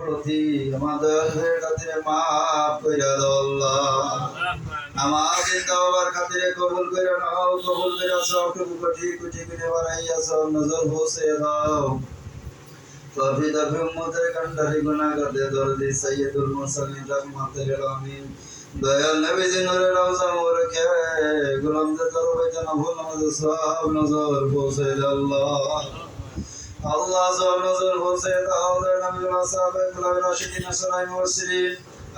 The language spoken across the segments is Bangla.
প্রতি আমাদের খাতিরে মাফ কইরা আল্লাহ। আমার চিন্তা খাতিরে কবুল করে নাও, কবুল করে সবটুকু কোটি কোটি করে বাড়াইয়া সব নজর বসে দাও। তফি তফি উম্মতের কান্ডারি গুনাহগারদের দরদি, সাইয়্যিদুল মুরসালিন রাহমাতুল আলামিন। দয়াল নবী জিনুরের রওজা মোরকে গোলামদের দরবারে নফল নামাজ সব নজর বসে আল্লাহ আল্লাহ সব নজর বসে দাও নবী সাহাবা কুলাম রাশিদিন সালাই মুরসিলিন।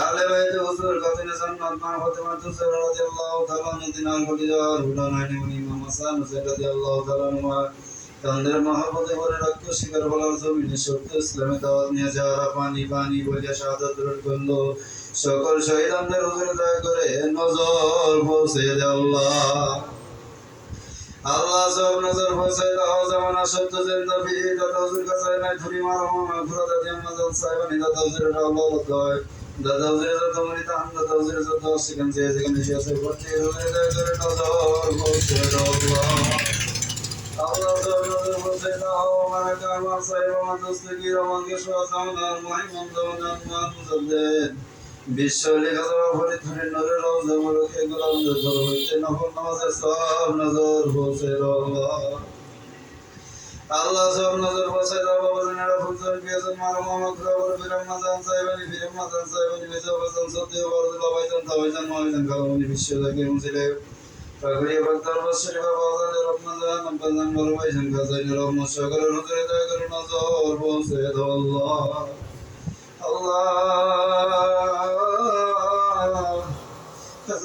আলে বাইত হুজুর কাতিন জান্নাত মা ফাতিমা তুসর রাদিয়াল্লাহু তাআলা দিনাল বলিজার হুদানানি মুনি ইমাম হাসান হুসাইন রাদিয়াল্লাহু তাআলা মা তাদের মহব্বতে করে রক্ত শিকার বলার জমিনে সত্য ইসলামে দাওয়াত নিয়ে যাওয়ারা পানি পানি বলিয়া শাহাদাত গ্রহণ করল, সকল শহীদানদের হুজুরে দয়া করে নজর পৌঁছে দে আল্লাহ সব নজর পৌঁছে দাও জামানা সত্য জিন্দা ফিরি দাদা হুজুর কাছে নাই ধুরি মারো, মামা ঘুরা দাদি আমাজন সাহেবানি দাদা হুজুরের আল্লাহ লয় দাদা হুজুরের যত মরি তাহান দাদা হুজুরের যত সেখান যে যেখানে সে আছে ভর্তি হুজুরে দয়া করে নজর পৌঁছে দাও আল্লাহ আল্লাহ সব নজর পৌঁছে দাও আমার কামার সাহেব, আমার দস্তগীর আমাকে সোয়াজামান মহিমন জামান মান মুজাদ্দেদ। বিশ্ব লেখা যাওয়া ফলে ধরে নরে রওজা মুলকে গোলাম ধর হইতে নফল নামাজের সব নজর দাও আল্লাহ সব নজর পৌঁছে দাও বাবা জানেরা ফুলজন পেয়েছেন মারো মামা খুরা বলে ফিরাম মাজান সাহেবানি ফিরাম মাজান সাহেবানি বেজা বাজান সত্যি বরদুল্লাহ ভাইজান তাওয়াইজান মহাইজান কালামনি বিশ্ব জাকি মুসিলে পাগড়িয়া বাগদার বসরে বাবা জানে রহমাজান নব্বাজান গাজাইন রহমত সকলের নজরে দয়া করে নজর পৌঁছে আল্লাহ আল্লাহ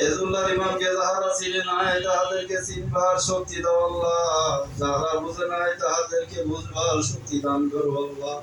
হেজবুল্লাহ ইমামকে যাহারা চিনে নাই, তাহাদেরকে চিনবার শক্তি দাও আল্লাহ। যাহারা বুঝে নাই, তাহাদেরকে বুঝবার শক্তি দান করো আল্লাহ।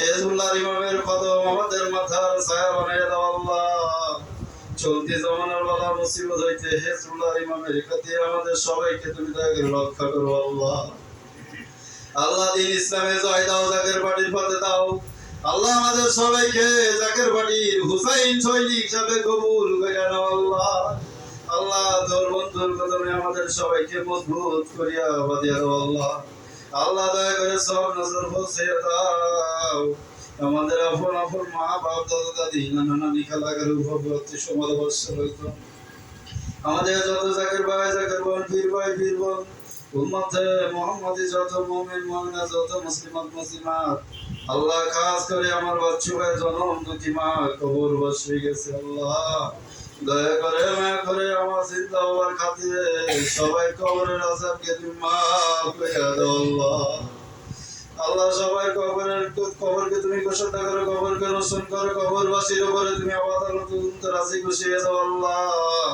হেজবুল্লাহ ইমামের কদম আমাদের মাথার ছায়া বানিয়ে দাও আল্লাহ। চলতি জমানার বালা মুসিবত হইতে হেজবুল্লাহ ইমামের খাতির আমাদের সবাইকে তুমি করে রক্ষা করো আল্লাহ। আল্লাহ দিন ইসলামে জয় দাও জাকের বাড়ির পথে দাও। আল্লাহ আমাদের সবাইকে জাকের বাড়ির হুসাইন সৈনিক হিসাবে কবুল করে নাও আল্লাহ। আল্লাহ তোর বন্ধুর কদমে আমাদের সবাইকে মজবুত করিয়া বাদিয়া দাও আল্লাহ। আল্লাহ দয়া করে সব নজর বসে দাও। আমাদের আপন আপন মা বাপ দাদা দাদি নানা নানি খালাকার উপভর্তি সমাজ বর্ষ আমাদের যত জাকের ভাই, জাকের বোন পীর ভাই পীর বোন উম্মতে মোহাম্মদী যত মুমিন, মুমিনা যত মুসলিমাত মুসলিমাত, আল্লাহ খাস করে আমার বাচ্চু জনম দুটি মা কবর বসে গেছে আল্লাহ। দয়া করে মায়া করে আমার চিন্তা হওয়ার খাতিরে সবাই কবরের আসাবকে তুমি মাফ করে দাও আল্লাহ। আল্লাহ সবাই কবরের কবরকে তুমি ঘোষণা করো, কবরকে রোশন করো, কবরবাসীর উপরে তুমি আবাদালত রাজি খুশি হয়ে যাও আল্লাহ।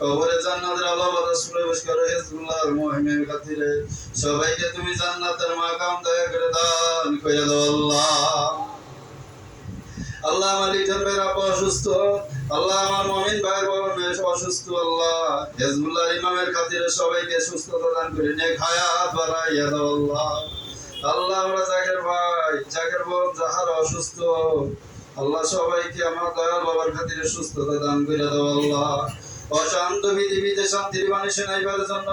কবরে জান্নাতের আলো বাতাস প্রবেশ করে হিজবুল্লাহর মুহিমের খাতিরে সবাইকে তুমি জান্নাতের মাকাম দয়া করে দান করে দাও আল্লাহ। আল্লাহ মালিক জন্মের আপা অসুস্থ। আল্লাহ আমার মমিন ভাই বোন অসুস্থ, আল্লাহ। হিজবুল্লাহ ইমামের খাতিরে সবাইকে সুস্থতা দান করে নেক হায়াত বাড়াইয়া দাও, আল্লাহ। আল্লাহ আমরা জাকের ভাই জাকের বোন যাহার অসুস্থ, আল্লাহ সবাইকে আমার দয়াল বাবার খাতিরে সুস্থতা দান করে দাও, আল্লাহ। অশান্ত শান্তির বাণী শোনাইবার জন্য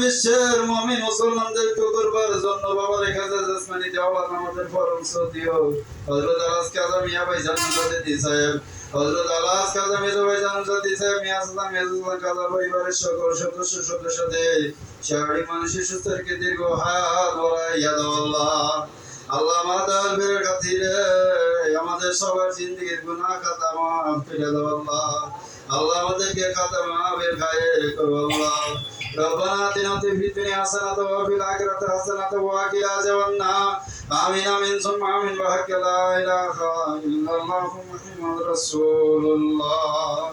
বিশ্বের মুসলমানদের করবার জন্য জসমানি আমাদের ফরম দিও হযরত আলাস কাজা মিয়া ভাই সাহেব। আলাস কাজা ভাই সাহেব। মিয়া কাজা পরিবারের সকল সদস্য সদস্যদের সুস্থকে দীর্ঘ আল্লাহ। মাদার খাতিরে আমাদের সবার জিন্দিগির গুনাহ খাতা মাফ আল্লাহ। আল্লাহ আমাদেরকে খাতা মাফের খায়ে করো আল্লাহ ربنا آتنا في الدنيا حسنة وفي الآخرة حسنة وقنا عذاب النار آمين آمين ثم آمين بحق لا إله إلا الله محمد رسول الله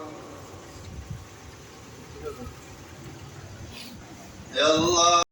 يا الله